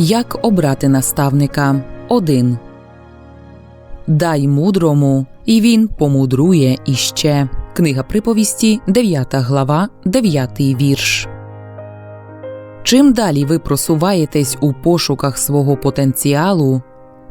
Як обрати наставника 1. Дай мудрому, і він помудрує іще. Книга приповісті, 9 глава, 9 вірш. Чим далі ви просуваєтесь у пошуках свого потенціалу,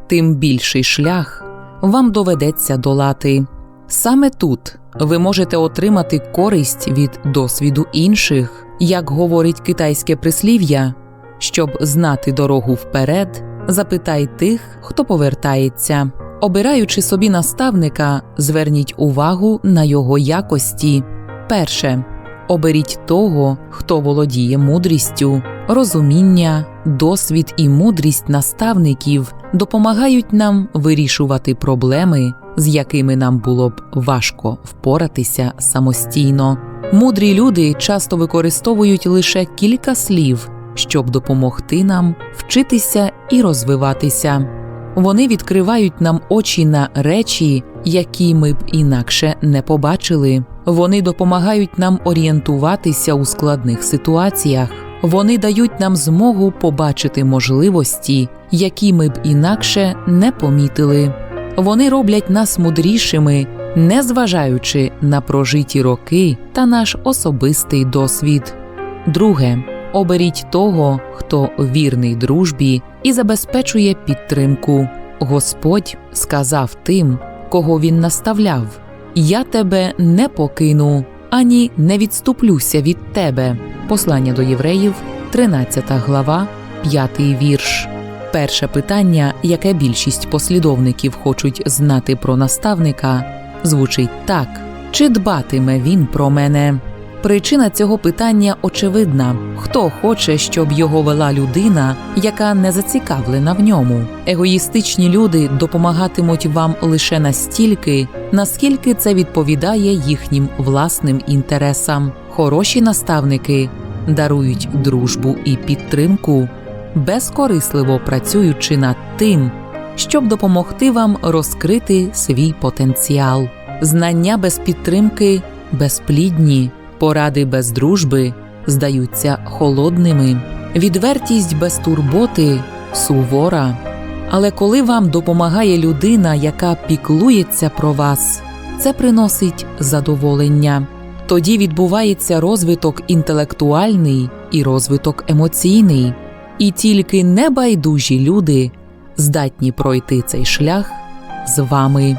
тим більший шлях вам доведеться долати. Саме тут ви можете отримати користь від досвіду інших, як говорить китайське прислів'я. Щоб знати дорогу вперед, запитай тих, хто повертається. Обираючи собі наставника, зверніть увагу на його якості. Перше. Оберіть того, хто володіє мудрістю, розуміння, досвід і мудрість наставників допомагають нам вирішувати проблеми, з якими нам було б важко впоратися самостійно. Мудрі люди часто використовують лише кілька слів, щоб допомогти нам вчитися і розвиватися. Вони відкривають нам очі на речі, які ми б інакше не побачили. Вони допомагають нам орієнтуватися у складних ситуаціях. Вони дають нам змогу побачити можливості, які ми б інакше не помітили. Вони роблять нас мудрішими, незважаючи на прожиті роки та наш особистий досвід. Друге, оберіть того, хто вірний дружбі і забезпечує підтримку. Господь сказав тим, кого він наставляв: Я тебе не покину, ані не відступлюся від тебе. Послання до євреїв, 13 глава, 5 вірш. Перше питання, яке більшість послідовників хочуть знати про наставника, звучить так: чи дбатиме він про мене? Причина цього питання очевидна: хто хоче, щоб його вела людина, яка не зацікавлена в ньому. Егоїстичні люди допомагатимуть вам лише настільки, наскільки це відповідає їхнім власним інтересам. Хороші наставники дарують дружбу і підтримку, безкорисливо працюючи над тим, щоб допомогти вам розкрити свій потенціал. Знання без підтримки безплідні. Поради без дружби здаються холодними, відвертість без турботи сувора. Але коли вам допомагає людина, яка піклується про вас, це приносить задоволення. Тоді відбувається розвиток інтелектуальний і розвиток емоційний, і тільки небайдужі люди здатні пройти цей шлях з вами.